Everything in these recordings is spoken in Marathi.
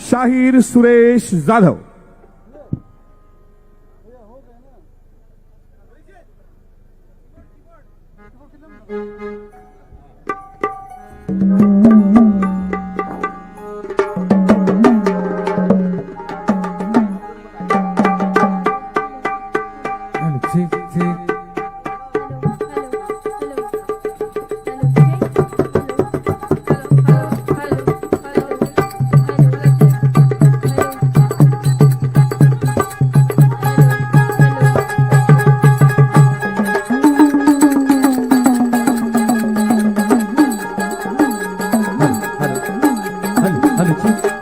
शाहीर सुरेश जाधव। ここ。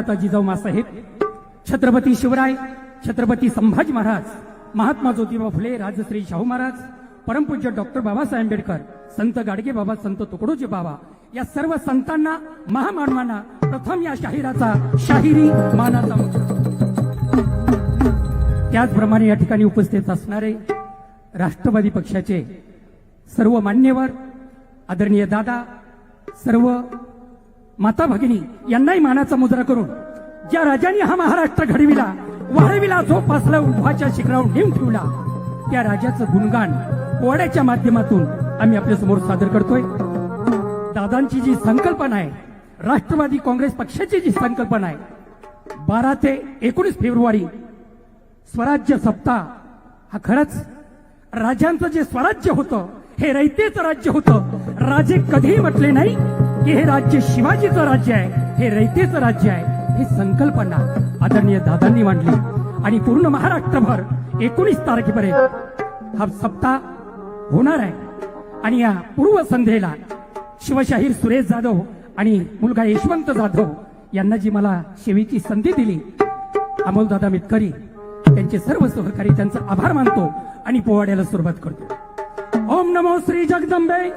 राजमाता जिजाऊ मासाहेब. छत्रपती शिवराय छत्रपती संभाजी महाराज महात्मा ज्योतिबा फुले राजश्री शाहू महाराज परमपूज्य डॉक्टर बाबासाहेब आंबेडकर संत गाडगे बाबा संत तुकडोजी बाबा या सर्व संतांना महामानवांना प्रथम या शाहिराचा शाहिरी मानाचा त्याचप्रमाणे या ठिकाणी उपस्थित असणारे राष्ट्रवादी पक्षाचे सर्व मान्यवर आदरणीय दादा सर्व माता भगिनी यांनाही मानाचा मुद्रा करून ज्या राजांनी हा महाराष्ट्र घडविला वाढविला जोपासला उभाच्या शिखरावर नेऊन ठेवला त्या राजाचं गुणगान पोवाड्याच्या माध्यमातून आम्ही आपल्यासमोर सादर करतोय. दादांची जी संकल्पना आहे राष्ट्रवादी काँग्रेस पक्षाची जी संकल्पना आहे बारा ते एकोणीस फेब्रुवारी स्वराज्य सप्ताह हा खरंच राजांचं जे स्वराज्य होतं हे रयतेचं राज्य होतं राजे कधीही म्हटले नाही की हे राज्य शिवाजीचं राज्य आहे हे रयतेचं राज्य आहे ही संकल्पना आदरणीय दादांनी मांडली. आणि पूर्ण महाराष्ट्रभर एकोणीस तारखेपर्यंत हा सप्ताह होणार आहे. आणि या पूर्व संध्येला शिवशाहीर सुरेश जाधव आणि मुलगा यशवंत जाधव यांना जी मला सेवेची संधी दिली अमोलदादा मितकरी त्यांचे सर्व सहकारी त्यांचा आभार मानतो आणि पोवाड्याला सुरुवात करतो. ओम नमो श्री जगदंबे.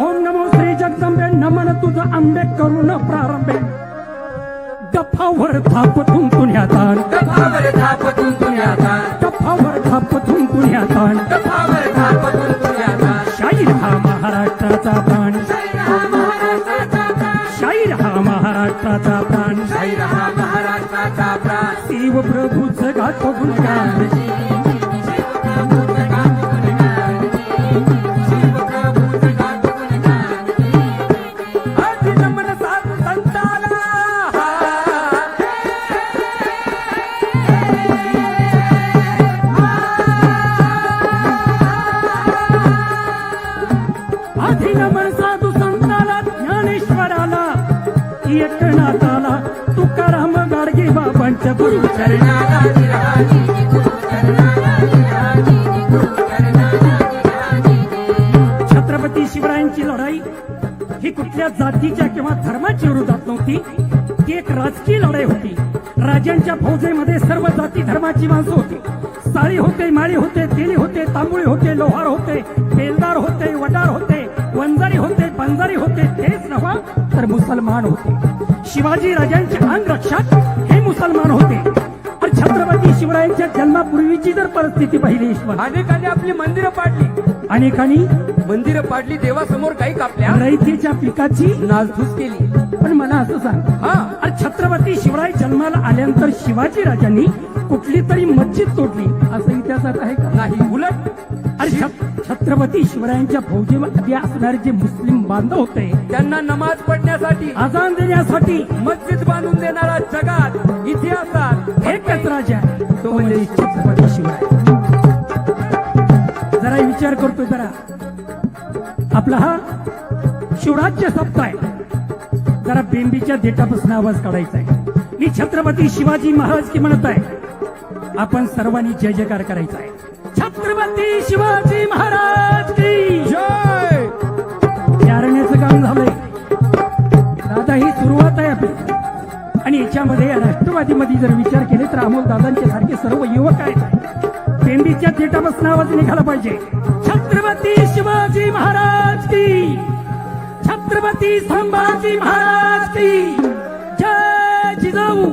ओम नमो श्री जगदंबे नमन तुझं आंबे करून प्रारंभे. दफावर थाप तुंतुण्यातान दफावर थापतून पुण्याचा दफावर थाप तुंतुण्यातान दफावर थापतून पुण्याचा शाहीर हा महाराष्ट्राचा प्राण. शाहीर हा महाराष्ट्राचा प्राण. शाहीर हा महाराष्ट्राचा प्राण. शिव प्रभूच गातो गुणगान पंचगुरु छत्रपती शिवरायांची लढाई ही कुठल्या जातीच्या किंवा धर्माच्या विरोधात नव्हती. ती एक राजकीय लढाई होती. राजांच्या फौजेमध्ये सर्व जाती धर्माची माणसं होती. साळी होते माळी होते तेली होते तांबुळी होते लोहार होते बेलदार होते वडार होते होते होते तेच नव्हा तर मुसलमान होते. शिवाजी राजांचे अंगरक्षक हे मुसलमान होते. शिवरायांच्या जन्मापूर्वीची जर परिस्थिती पाहिली अनेकांनी आपली मंदिरं पाडली. अनेकांनी मंदिरं कापली देवासमोर काही कापल्या. रयतेच्या पिकाची नासधूस केली. पण मला असं सांग. हा. अरे छत्रपती शिवराय जन्माला आल्यानंतर शिवाजी राजांनी कुठली तरी मस्जिद तोडली. असं इतिहासात आहे का? नाही उलट. अरे छत- छत्रपती शिवरायांच्या फौजेमध्ये असणारे जे मुस्लिम बांधव होते त्यांना नमाज पडण्यासाठी आजान देण्यासाठी मस्जिद बांधून देणारा जगात इतिहासात एकच राजा आहे, तो म्हणजे इच्छित जरा विचार करतो जरा. आपला हा शिवराज्य सप्ताह जरा बेंबीच्या देठापासून आवाज काढायचा आहे. मी छत्रपती शिवाजी महाराज की म्हणत आहे. आपण सर्वांनी जय जयकार करायचा आहे. छत्रपती शिवाजी महाराज की. जय! चारण्याचं काम झालंय. आता ही सुरुवात आहे आपली. आणि याच्यामध्ये राष्ट्रवादीमध्ये जर विचार केले तर अमोल दादांचे सारखे सर्व युवक आहेत. पेंडीच्या थिटापासून आवाज निघाला पाहिजे. छत्रपती शिवाजी महाराज की. छत्रपती संभाजी महाराज की. जय जिजाऊ.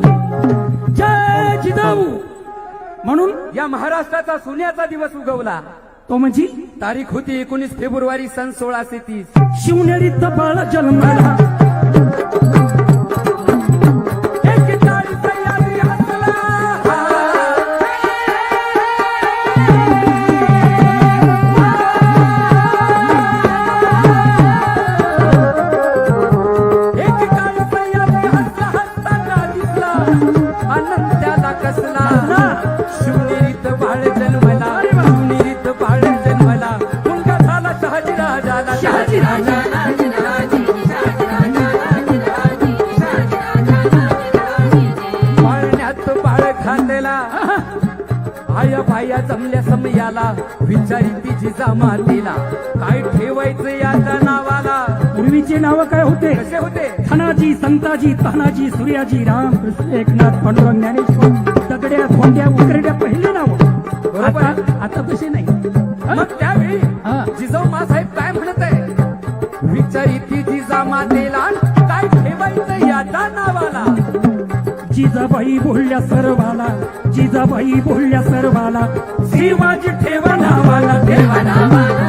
जय जिजाऊ. म्हणून या महाराष्ट्राचा सोन्याचा दिवस उगवला. तो म्हणजे? तारीख होती एकोणीस फेब्रुवारी सन सोळाशे तीस. शिवनेरीत बाळ जन्माला. जिजा मातेला. काय ठेवायचं याच्या नावाला? पूर्वीचे नाव काय होते? कसे होते? धनाजी संताजी तानाजी सूर्याजी राम कृष्ण एकनाथ पांडुरंग ज्ञानेश्वर दगड्या धोंड्या उकरड्या पहिले नाव. बरोबर. आता आता तसे नाही. मग त्यावेळी हा. जिजाऊ मासाहेब जिजाबाई बोलल्या सर्वाला जिजाबाई बोलल्या सर्वाला शिवाजी ठेवा नावाला ठेवा नावाला.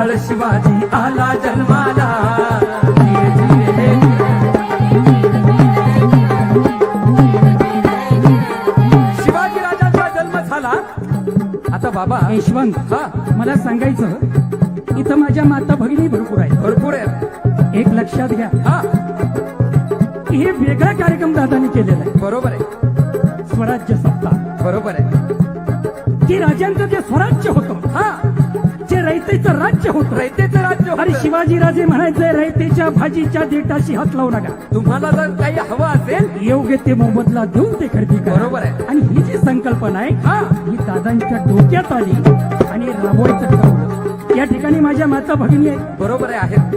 काळ शिवाजी आला जन्माला. शिवाजी राजाचा जन्म झाला. आता बाबा यशवंत हा. मला सांगायचं इथं माझ्या माता भगिनी भरपूर आहेत. भरपूर आहे एक लक्षात घ्या. हा. हे वेगळा कार्यक्रम दादानी केलेला आहे. बरोबर आहे. स्वराज्य सत्ता. बरोबर आहे. की राजांचं जे स्वराज्य होतं हा. रयतेचं राज्य होतं रयतेचं राज्य अरे. शिवाजीराजे म्हणायचे रयतेच्या भाजीच्या देठाशी हात लावू नका. तुम्हाला जर काही हवं असेल योग्य ते मोबदला देऊन ते खरेदी करा. बरोबर आहे. आणि ही जी संकल्पना आहे हा. ही दादांच्या डोक्यात आली आणि राबवायचं ठरवलं या ठिकाणी माझ्या माता भगिनी आहेत. बरोबर आहे आहेत.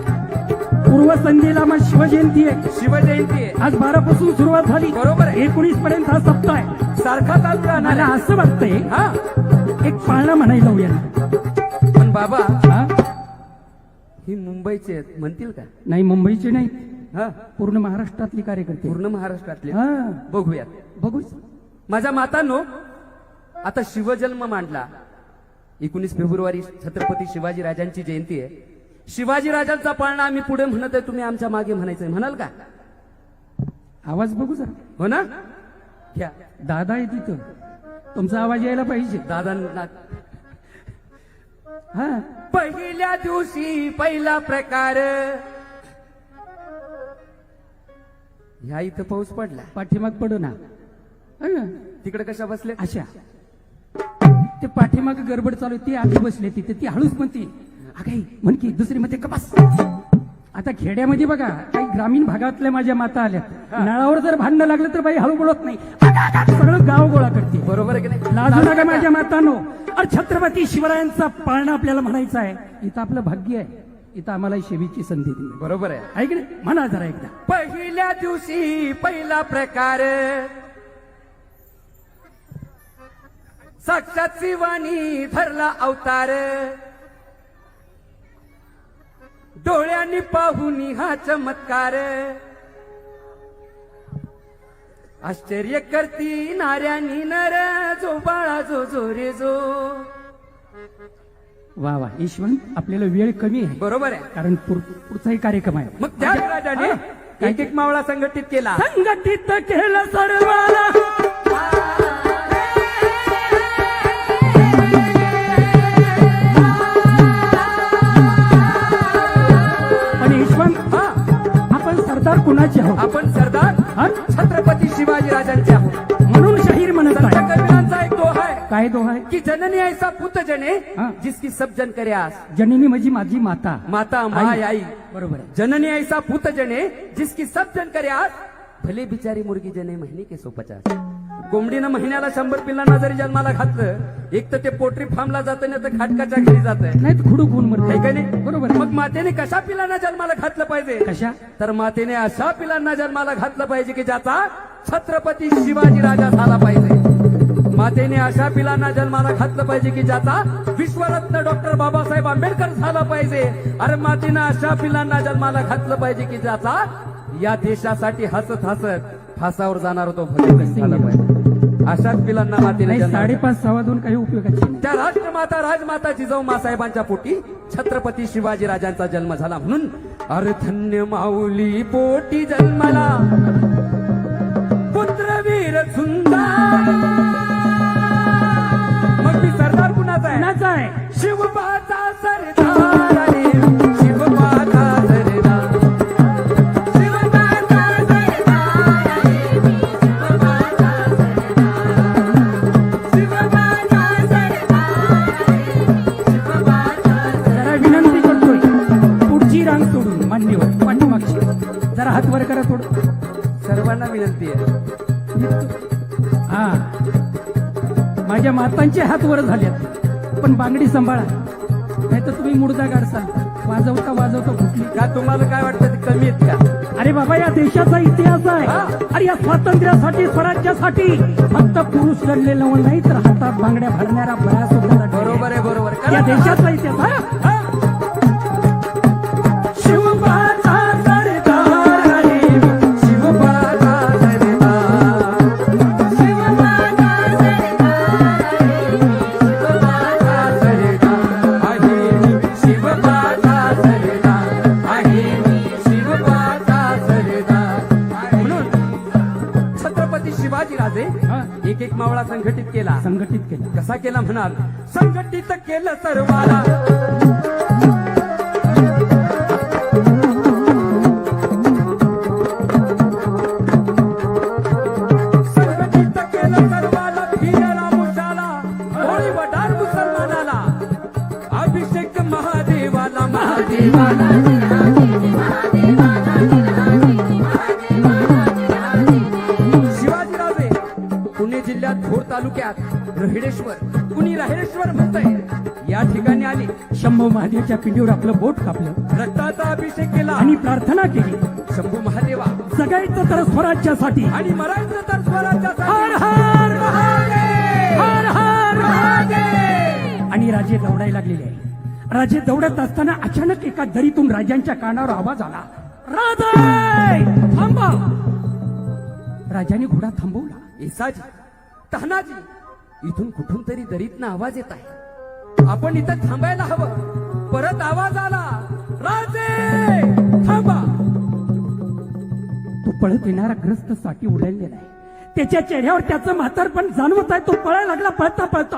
पूर्वसंध्येला मग शिवजयंती आहे. शिवजयंती आहे. आज बारा पासून सुरुवात झाली. बरोबर आहे. एकोणीस पर्यंत हा सप्ताह आहे. सारखा चालू राहणार मला. असं वाटतंय हा. एक पाळणा म्हणायला लावूया. पण बाबा हा? ही मुंबईचे आहेत म्हणतील का? नाही मुंबईचे नाही. हा? पूर्ण महाराष्ट्रातले कार्यकर्ते. पूर्ण महाराष्ट्रातले? हा. बघूयात. बघू माझ्या मातांनो आता शिवजन्म मांडला. एकोणीस फेब्रुवारी छत्रपती शिवाजी राजांची जयंती आहे. शिवाजी राजांचा पाळणा आम्ही पुढे म्हणत आहे तुम्ही आमच्या मागे म्हणायचंय. म्हणाल का? आवाज बघू जरा. हो ना? घ्या. दादा आहे तिथं. तुमचा आवाज यायला पाहिजे. दादांना पहिल्या दिवशी पहिला प्रकार. ह्या इथं पाऊस पडला. पाठीमाग पडू ना. तिकडे कशा बसले अशा. ते पाठीमाग गडबड चालू ती आधी बसले तिथे. ती हळूच म्हणते अगाई म्हण की दुसरी म्हणते कपास. आता खेड्यामध्ये बघा काही ग्रामीण भागातल्या माझ्या माता आल्या नळावर जर भांडणं लागलं तर बाई हळू बोलत नाही. सगळं गाव गोळा करते. बरोबर आहे की नाही? लाजू नका माझ्या मातानो. अरे छत्रपती शिवरायांचा पाळणा आपल्याला म्हणायचा आहे. इथं आपलं भाग्य आहे. इथं आम्हाला शेवीची संधी दिली. बरोबर आहे. आहे की नाही? म्हणा जरा एकदा. पहिल्या दिवशी पहिला प्रकार. साक्षात शिवानी धरला अवतार. डोळ्यांनी पाहून हा चमत्कार. आश्चर्य करती नाऱ्यानी नर जो बाळा जो जो रे जो. वा वा यशवंत आपल्याला वेळ कमी आहे. बरोबर आहे. कारण पुढ- पुढचाही कार्यक्रम आहे. मग त्या राजाने हा. एक एक मावळा संघटित केला. संघटित केलं सर्वाला. सरदार कुणाचे आहोत? आपण सरदार? छत्रपती शिवाजी राजांचे आहोत. म्हणून शाहीर म्हणत एक दोहा आहे. काय दोहा आहे? कि जननी ऐसा पुत जने. जिसकी सब जन करे आस. जननी म्हणजे माझी माता. माता माय आई. बरोबर जननी ऐसा पुत जने जिसकी सब जन करे आस. भले बिचारी मुर्गी जने महिने के सो पचास. कोंबडीनं महिन्याला शंभर पिल्लांना जरी जन्माला घातलं एक तर ते पोल्ट्री फार्मला जातं नाही तर खाटकाच्या घरी जात नाही खुडू खून मरते नाही? बरोबर. मग मातेने कशा पिलांना जन्माला घातलं पाहिजे? कशा? तर मातेने अशा पिलांना जन्माला घातलं पाहिजे की ज्याचा छत्रपती शिवाजी राजा झाला पाहिजे. मातेने अशा पिलांना जन्माला घातलं पाहिजे की ज्याचा विश्वरत्न डॉक्टर बाबासाहेब आंबेडकर झाला पाहिजे. अरे मातेने अशा पिलांना जन्माला घातलं पाहिजे की ज्याचा या देशासाठी हसत हसत फासावर जाणार तो भगतसिंग झाला पाहिजे. अशाच पिलांना मातेने साडेपाच सव्वा दोन काही उपयोगाची नाही. त्या राष्ट्रमाता राजमाता जिजाऊ मासाहेबांच्या पोटी छत्रपती शिवाजी राजांचा जन्म झाला म्हणून अर्धन्य माऊली पोटी जन्माला. पुत्रवीर सुंदर. मग मी सरदार कुणाचा आहे? कुणाचा आहे? शिवबाचा सरदार. जरा हात वर करा थोडं सर्वांना विनंती आहे. हा. माझ्या मातांचे हात वर झालेत. पण बांगडी सांभाळा. नाही तर तुम्ही मुर्दा काढसाल वाजवता वाजवता कुठली का तुम्हाला काय वाटतं कमी आहेत का? अरे बाबा या देशाचा इतिहास आहे. आणि या स्वातंत्र्यासाठी स्वराज्यासाठी फक्त पुरुष लढलेलं नाही तर हातात बांगड्या भरणारा बऱ्याच सुद्धा. बरोबर आहे बरोबर. या. देशाचा इतिहास. हा? संघटित केला. संघटित केलं. कसा केला म्हणाल? संघटित केलं सर्वाला. तालुक्यात रहिडेश्वर कुणी राहिरेश्वर म्हणतंय? या ठिकाणी आले. शंभू महादेवच्या पिंडीवर आपलं बोट कापलं. रक्ताचा अभिषेक केला. आणि प्रार्थना केली. शंभू महादेवा जगायचं तर स्वराज्यासाठी. आणि मरायचं तर स्वराज्याचा हर हर हर हर आणि राजे दौडायला लागलेले. आहे राजे दौडत असताना अचानक एका दरीतून राजांच्या कानावर आवाज आला. राजे थांबा! राजाने घोडा थांबवला. येसाजी तानाजी इथून कुठून तरी दरीतनं आवाज येत आहे. आपण इथं थांबायला हवं. परत आवाज आला. राजे थांबा. तो पळत येणारा ग्रस्त साठी उडलेला आहे. त्याच्या चेहऱ्यावर त्याचं म्हातार पण जाणवत आहे. तो पळायला लागला पळता पळता.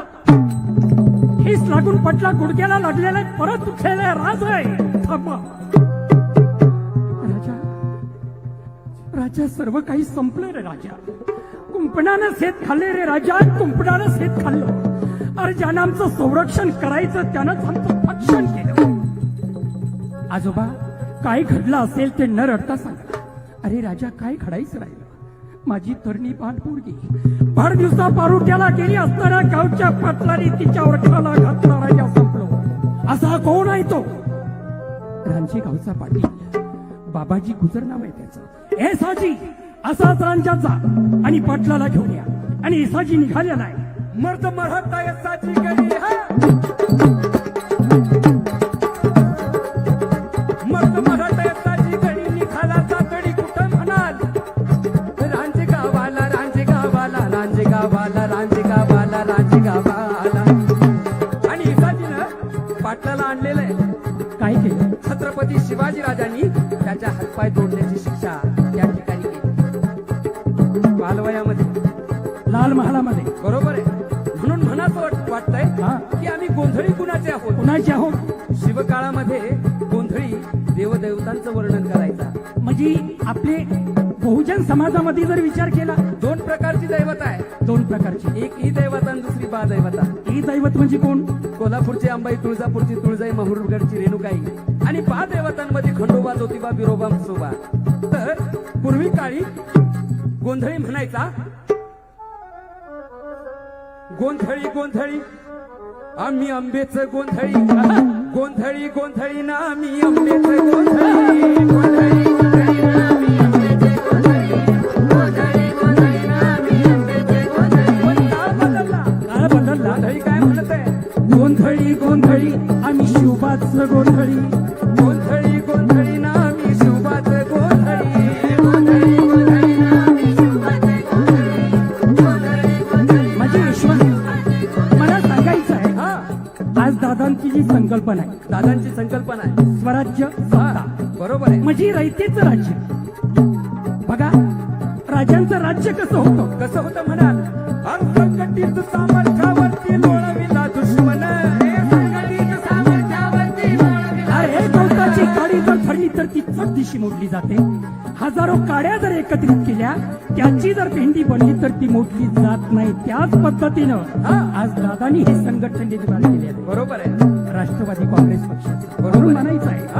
हेच लागून पटला गुडघ्याला लागलेला आहे. परत उठलेला आहे. राज आहे थांबा. राजा राजा सर्व काही संपलं रे राजा. कुंपणानं शेत खाल्ले रे राजा कुंपणानं शेत खाल्लं. अरे ज्यानं आमचं संरक्षण करायचं त्यानंच आमचं भक्षण केलं. आजोबा काय घडलं असेल ते न रडता सांगा. अरे राजा काय घडायचं राहिलं? माझी तरणी पाणपोरगी फार दिवसा पारुट्याला गेली असताना गावच्या पाटलाने तिच्या खाला घातला राजा संपलो. असा कोण आहे तो? रांची गावचा पाटील. बाबाजी गुजर नाव आहे त्याचं. हे साजी! असाच रांजाचा आणि पाटलाला घेऊन या. आणि इसाजी निघालेला आहे. मर्द मराठा यसाची गडी हा. मर्द मराठा यसाची गडी निघाला तातडी कुठं म्हणाल? रांजे गावाला रांजे गावाला रांजे गावाला रांजे गावाला रांजे गावाला. आणि इसाजीनं पाटलाला आणलेलं आहे. काय केलं? छत्रपती शिवाजी राजांनी त्याच्या हातपाय तोडण्याची शिक्षा महालामध्ये बरोबर आहे. म्हणून म्हणाचं वाट- वाटतंय. की आम्ही गोंधळी कुणाचे आहोत? कुणाचे आहोत? शिवकाळामध्ये गोंधळी देवदेवतांचं वर्णन करायचा. म्हणजे आपले बहुजन समाजामध्ये जर विचार केला दोन प्रकारची दैवत आहे. दोन प्रकारची. एक ई दैवता आणि दुसरी बा दैवता ही दैवत म्हणजे कोण? कोल्हापूरची अंबाई तुळजापूरची तुळजाई माहुरगडची रेणुकाई आणि बा देवतांमध्ये खंडोबा ज्योतिबा बिरोबा सोबा तर पूर्वी काळी गोंधळी म्हणायचा गोंधळी गोंधळी. आम्ही आंबेच गोंधळी. गोंधळी गोंधळी ना आम्ही आंबेच गोंधळी. गोंधळी गोंधळी ना आम्ही आंबेच गोंधळी. गोंधळी ना आम्ही आंबेच गोंधळी. काळ बदलला. काय म्हणत आहे? गोंधळी गोंधळी. आम्ही शिवबाच गोंधळी. संकल्पना आहे. दादांची संकल्पना आहे. स्वराज्य बरोबर आहे. म्हणजे रयतेचं राज्य. एकत्रित केल्या त्याची जर भेंडी बनली तर ती मोडली जात नाही त्याच पद्धतीनं. आज दादानी हे संघटन निर्माण केले बरोबर आहे राष्ट्रवादी काँग्रेस पक्षाचे बरोबर. म्हणायचं आहे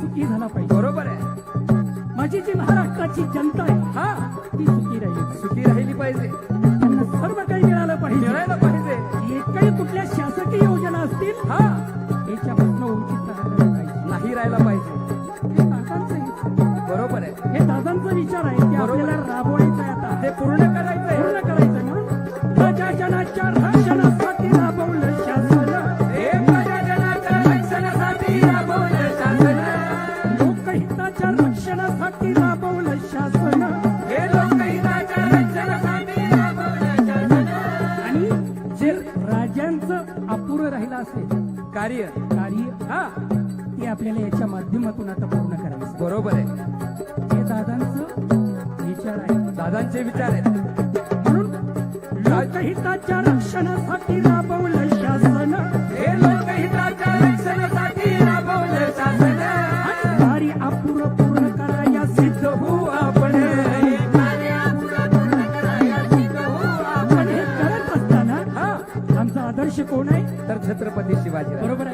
सुखी झाला पाहिजे. बरोबर आहे. माझी जी महाराष्ट्राची जनता आहे हा. ती सुखी राहिली सुखी राहिली पाहिजे. त्यांना सर्व काही मिळालं पाहिजे. मिळायला पाहिजे. एकही कुठल्या शासकीय योजना असतील हा. याच्यापासून वंचित राहायला नाही पाहिजे. नाही राहायला पाहिजे. हे दादांचं. बरोबर आहे. हे दादांचा विचार आहे ते बरोबर. आपल्याला राबवायचं आहे आता. ते पूर्ण करायचंय. पूर्ण करायचंय म्हणून प्रजाजनाच्या रक्षणासाठी हा ते आपल्याला याच्या माध्यमातून आता पूर्ण करायचं बरोबर आहे. हे दादांचं विचार आहे. दादांचे विचार आहेत. म्हणून लोकहिताच्या रक्षणासाठी राबवलं शासन. हे लोकहिताच्या रक्षणासाठी राबवलं शासन. आणि कार्य अपुरं पूर्ण कराया सिद्ध हो आपण. हे करत असताना आमचा आदर्श कोण आहे? तर छत्रपती शिवाजी बरोबर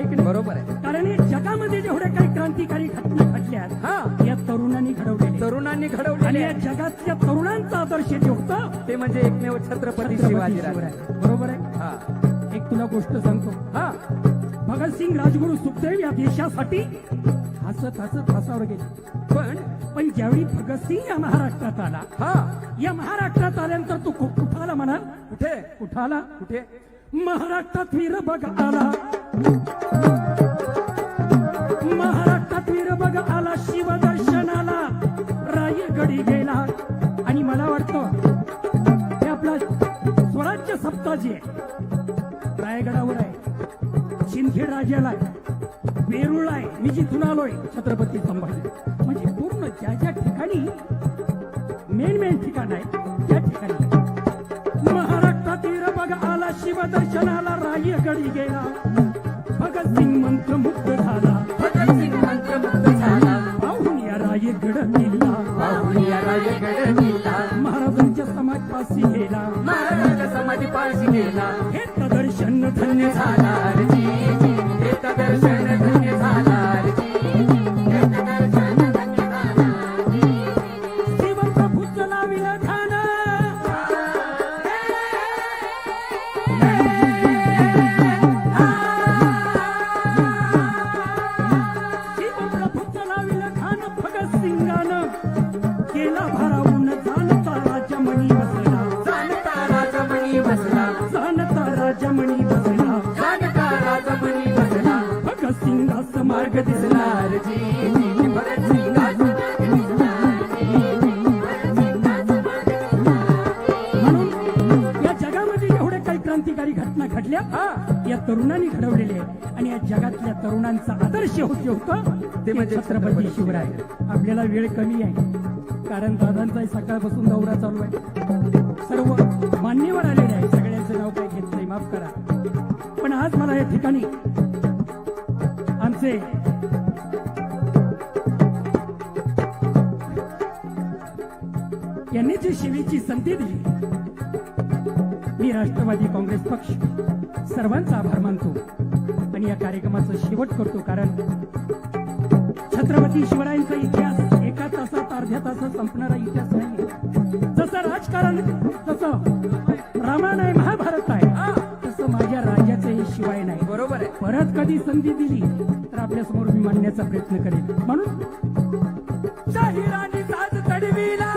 जगामध्ये जेवढ्या काही क्रांतिकारी घटना घडल्यात हा या तरुणांनी घडवलेले तरुणांनी आणि घडवलेले या जगातल्या तरुणांचा आदर्श जे होता ते म्हणजे एकमेव छत्रपती छत्रपती शिवाजी शिवराय बरोबर आहे? हा. एक तुला गोष्ट सांगतो. हा. भगतसिंग राजगुरू सुखदेव या देशासाठी हसत हसत हसावर गेले. पण पण ज्यावेळी भगतसिंग या महाराष्ट्रात आला हा. या महाराष्ट्रात आल्यानंतर तो खूप कुठं आला म्हणाल कुठे? कुठं आला कुठे? महाराष्ट्रात वीर बघ आला. स्वराज्य आहे. रायगडावर आहे. शिंदखेड राजाला आहे. वेरूळ आहे. मी जिथून आलोय छत्रपती संभाजी. म्हणजे पूर्ण ज्या ज्या ठिकाणी मेन मेन ठिकाण आहे त्या ठिकाणी. महाराष्ट्रातील बघ आला शिवदर्शनाला रायगड गेला. भगतसिंग मंत्रमुग्ध झाला. भगतसिंग भगतसिंगास मार्ग म्हणून या जगामध्ये एवढ्या काही क्रांतिकारी घटना घडल्या या तरुणांनी घडवलेले आहेत. आणि या जगातल्या तरुणांचा आदर्श होते होतं ते म्हणजे छत्रपती शिवराय. आपल्याला वेळ कमी आहे. कारण दादांचा सकाळपासून दौरा चालू आहे. सर्व मान्यवर आलेले आहे सगळ्यांचं नाव काही घेत नाही. माफ करा. पण आज मला या ठिकाणी आमचे यांनी जी शिवीची संधी दिली मी राष्ट्रवादी काँग्रेस पक्ष सर्वांचा आभार मानतो आणि या कार्यक्रमाचा शेवट करतो कारण छत्रपती शिवरायांचा इतिहास एका तासात अर्ध्या तासात संपणारा इतिहास नाही जसं राजकारण तसं रामायण कधी संधी दिली तर आपल्यासमोर मी मांडण्याचा प्रयत्न करेन. म्हणून शाहिरानी साज चढविला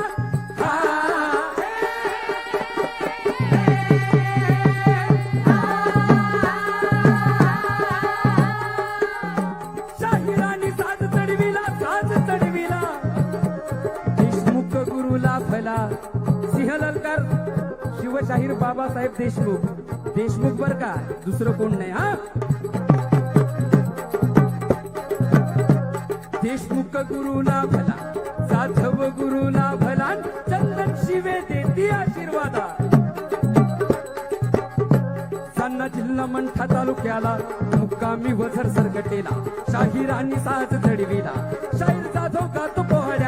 शाहिराने साज चढविला साज चढविला देशमुख गुरुला फला सिंह शिवशाहीर बाबासाहेब देशमुख. देशमुख बर का? दुसरं कोण नाही हा? देशमुख गुरुला भला जाधव गुरुला भला चंदन शिवे देती आशीर्वादा. सान्ना जिल्हा मंठा तालुक्याला मुक्कामी वझर सरकटेला शाहिरांनी साज चढविला शाहीर जाधव का तो पोहड्या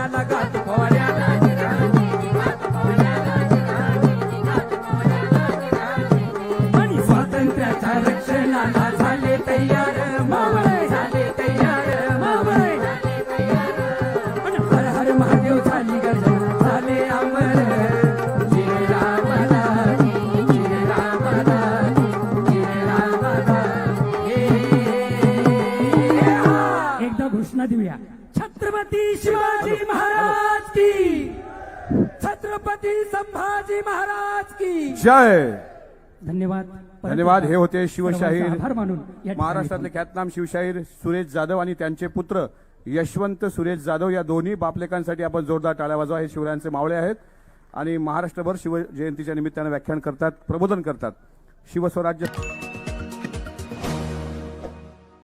जय। धन्यवाद। धन्यवाद हे होते शिवशाहीर आभार मानून महाराष्ट्रातले ख्यातनाम शिवशाहीर सुरेश जाधव आणि त्यांचे पुत्र यशवंत सुरेश जाधव या दोन्ही बापलेकांसाठी आपण जोरदार टाळ्या वाजवा. हे शिवरायांचे मावळे आहेत आणि महाराष्ट्रभर शिव जयंतीच्या निमित्तानं व्याख्यान करतात प्रबोधन करतात. शिवस्वराज्य